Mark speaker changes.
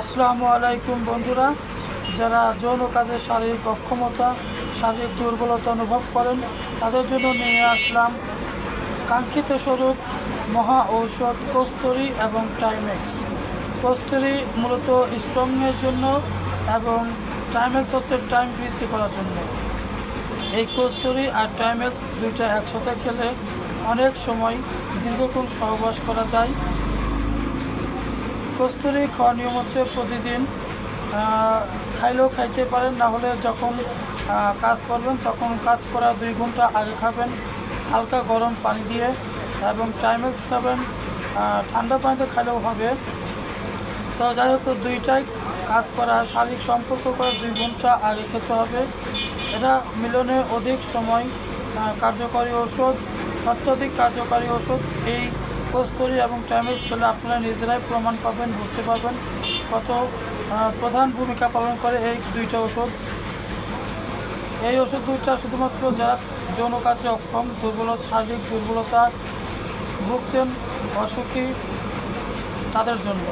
Speaker 1: আসসালামু আলাইকুম বন্ধুরা। যারা যৌন কাজে শারীরিক অক্ষমতা, শারীরিক দুর্বলতা অনুভব করেন, তাদের জন্য নিয়ে আসলাম কাঙ্ক্ষিত স্বরূপ মহা ঔষধ কস্তুরি এবং টাইমেক্স কস্তুরি মূলত স্ট্রংয়ের জন্য এবং টাইমেক্স হচ্ছে টাইম বৃদ্ধি করার জন্য। এই কস্তুরি আর টাইমেক্স দুইটা একসাথে খেলে অনেক সময় দীর্ঘক্ষণ সহবাস করা যায়। কস্তুরি খাওয়ার নিয়ম হচ্ছে প্রতিদিন খাইলেও খাইতে পারেন, না হলে যখন কাজ করবেন তখন কাজ করা দুই ঘণ্টা আগে খাবেন, হালকা গরম পানি দিয়ে, এবং টাইমেক্স খাবেন ঠান্ডা পানিতে খাইলেও হবে। তো যাই হোক, দুইটাই কাজ করা, শারীরিক সম্পর্ক করে দুই ঘণ্টা আগে খেতে হবে। এটা মিলনে অধিক সময় কার্যকরী ওষুধ অত্যধিক কার্যকরী ওষুধ এই কস্তুরি এবং টাইমের স্থলে আপনারা নিজেরাই প্রমাণ পাবেন, বুঝতে পারবেন কত প্রধান ভূমিকা পালন করে এই দুইটা ওষুধ এই ওষুধ দুইটা শুধুমাত্র যারা যৌন কাজে অক্ষম, দুর্বল, শারীরিক দুর্বলতা ভুগছেন অসুখী, তাদের জন্য।